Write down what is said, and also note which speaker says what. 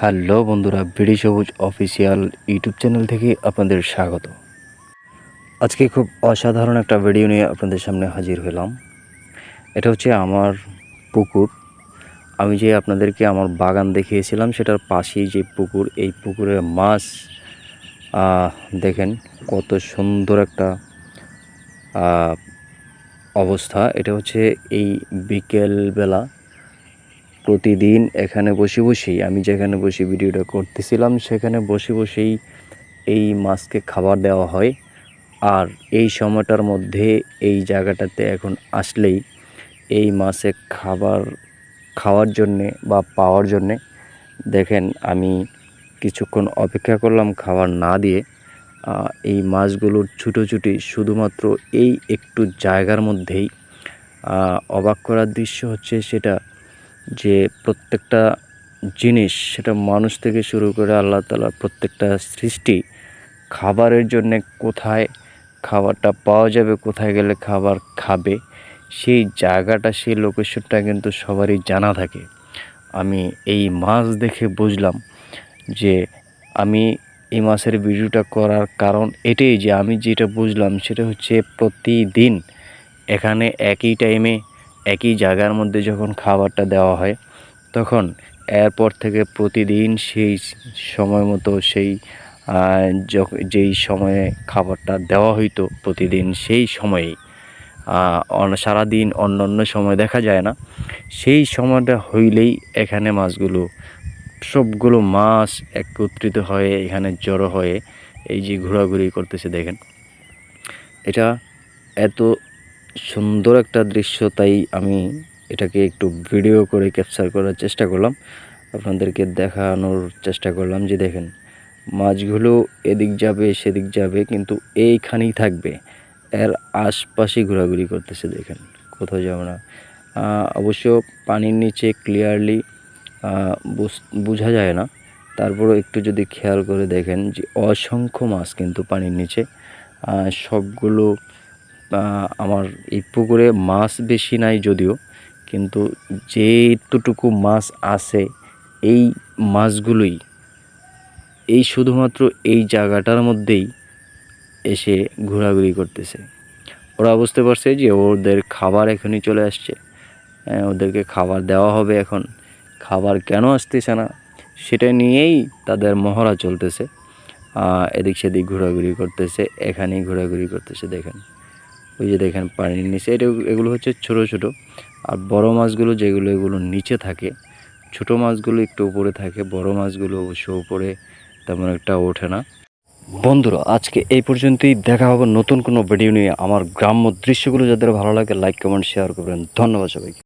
Speaker 1: Hello বন্ধুরা, BD সবুজ official YouTube channel থেকে আপনাদের স্বাগত। আজকে খুব অসাধারণ একটা ভিডিও নিয়ে আপনাদের সামনে হাজির হলাম। এটা হচ্ছে আমার পুকুর। আমি যে আপনাদেরকে আমার বাগান দেখিয়েছিলাম, সেটার পাশেই যে পুকুর, এই পুকুরের মাছ দেখেন কত সুন্দর একটা অবস্থা। এটা হচ্ছে এই বিকেলবেলা প্রতিদিন এখানে বসে বসেই, আমি যেখানে বসে ভিডিওটা করতেছিলাম, সেখানে বসে বসেই এই মাছকে খাবার দেওয়া হয়। আর এই সময়টার মধ্যে এই জায়গাটাতে এখন আসলেই এই মাছে খাবার, খাওয়ার জন্যে বা পাওয়ার জন্যে দেখেন আমি কিছুক্ষণ অপেক্ষা করলাম খাবার না দিয়ে। এই মাছগুলোর ছুটোছুটি শুধুমাত্র এই একটু জায়গার মধ্যেই। অবাক করার দৃশ্য হচ্ছে সেটা যে প্রত্যেকটা জিনিস সেটা মানুষ থেকে শুরু করে আল্লাহ তালার প্রত্যেকটা সৃষ্টি, খাবারের জন্য কোথায় খাবারটা পাওয়া যাবে, কোথায় গেলে খাবার খাবে, সেই জায়গাটা, সেই লোকেশনটা কিন্তু সবারই জানা থাকে। আমি এই মাছ দেখে বুঝলাম যে আমি এই মাছের ভিডিওটা করার কারণ এটাই যে আমি যেটা বুঝলাম সেটা হচ্ছে প্রতিদিন এখানে একই টাইমে একই জায়গার মধ্যে যখন খাবারটা দেওয়া হয়, তখন এরপর থেকে প্রতিদিন সেই সময় মতো সেই যেই সময়ে খাবারটা দেওয়া হইতো, প্রতিদিন সেই সময়েই সারাদিন অন্য অন্য সময় দেখা যায় না। সেই সময়টা হইলেই এখানে মাছগুলো, সবগুলো মাছ একত্রিত হয়ে এখানে জড়ো হয়ে এই যে ঘোরাঘুরি করতেছে দেখেন। এটা এত সুন্দর একটা দৃশ্য, তাই আমি এটাকে একটু ভিডিও করে ক্যাপচার করার চেষ্টা করলাম। আপনাদেরকে দেখানোর চেষ্টা করলাম যে দেখেন, মাছগুলো এদিক যাবে, সেদিক যাবে, কিন্তু এইখানেই থাকবে। এর আশপাশে ঘোরাঘুরি করতেছে, দেখেন কোথাও যাবে না। অবশ্য পানির নিচে ক্লিয়ারলি বোঝা যায় না। তারপরও একটু যদি খেয়াল করে দেখেন যে অসংখ্য মাছ কিন্তু পানির নিচে। সবগুলো আমার এই পুকুরে মাছ বেশি নাই যদিও, কিন্তু যেটুকু মাছ আছে, এই মাছগুলোই, এই শুধুমাত্র এই জায়গাটার মধ্যেই এসে ঘোরাঘুরি করতেছে। ওরা বুঝতে পারছে যে ওদের খাবার এখনই চলে আসছে। ওদেরকে খাবার দেওয়া হবে এখন। খাবার কেন আসতেছে না, সেটা নিয়েই তাদের মহড়া চলতেছে। এদিক সেদিক ঘোরাঘুরি করতেছে, এখানেই ঘোরাঘুরি করতেছে, দেখেন। ওই যে দেখেন পানির নিচে, এটা এগুলো হচ্ছে ছোট ছোট। আর বড় মাছগুলো যেগুলো, এগুলো নিচে থাকে। ছোট মাছগুলো একটু উপরে থাকে, বড় মাছগুলো অবশ্য উপরে তেমন একটা ওঠে না। বন্ধুরা, আজকে এই পর্যন্তই। দেখা হবে নতুন কোনো ভিডিও নিয়ে। আমার গ্রাম্য দৃশ্যগুলো যাদের ভালো লাগে লাইক কমেন্ট শেয়ার করবেন। ধন্যবাদ সবাইকে।